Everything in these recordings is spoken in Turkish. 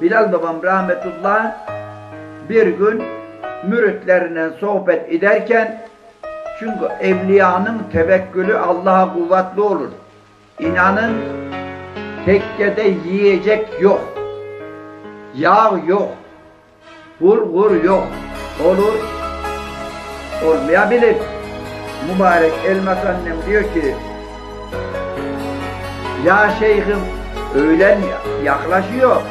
Bilal babam rahmetullah bir gün müritlerine sohbet ederken çünkü evliyanın tevekkülü Allah'a kuvvetli olur. İnanın tekkede yiyecek yok. Yağ yok. Bulgur yok. Olur. Olmayabilir. Mübarek Elmas annem diyor ki Ya şeyhim öğlen yaklaşıyor.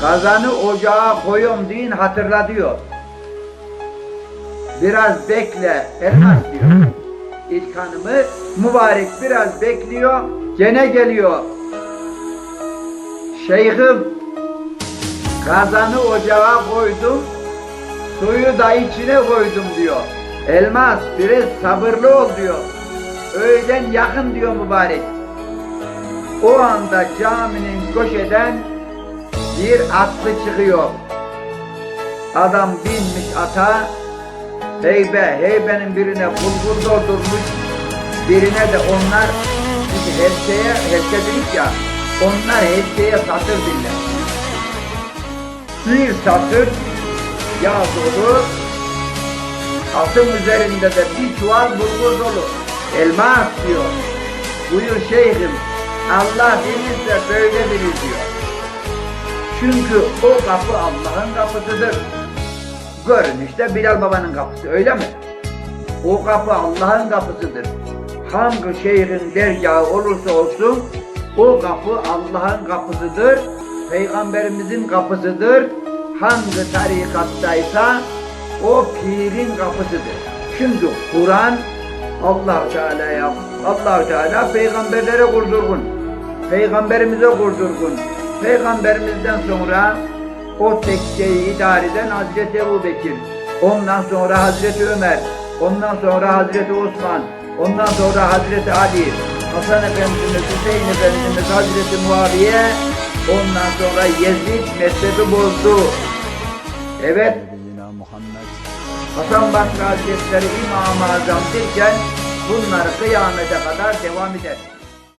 Kazanı ocağa koyuyorum deyin hatırla diyor. Biraz bekle elmas diyor. İlk hanımı mübarek biraz bekliyor. Gene geliyor. Şeyhim kazanı ocağa koydum. Suyu da içine koydum diyor. Elmas biraz sabırlı ol diyor. Öğlen yakın diyor mübarek. O anda caminin köşeden bir atlı çıkıyor. Adam binmiş ata, heybe, heybenin birine bulgur doldurmuş, birine de onlar, çünkü hepseye, hepse dedik ya, onlar hepseye satır dinler. Bir satır yağ dolu, atın üzerinde de bir çuval bulgur dolu. Elmas diyor. Buyur şeyhim, Allah bilirse böyle bilir diyor. Çünkü o kapı Allah'ın kapısıdır. Görünüşte Bilal babanın kapısı öyle mi? O kapı Allah'ın kapısıdır. Hangi şeyhin dergahı olursa olsun o kapı Allah'ın kapısıdır. Peygamberimizin kapısıdır. Hangi tarikattaysa o pirin kapısıdır. Çünkü Kur'an Allah Teala'ya Allah Teala peygamberlere kurdurgun. Peygamberimize kurdurgun. Peygamberimizden sonra o tekkeyi idare eden Hazreti Ebu Bekir, ondan sonra Hazreti Ömer, ondan sonra Hazreti Osman, ondan sonra Hazreti Ali, Hasan Efendimiz, Hüseyin Efendimiz, Hazreti Muaviye, ondan sonra Yezid mezhebi bozdu. Evet, Hasan Basra Hazretleri İmam-ı Azam derken bunlar kıyamete kadar devam eder.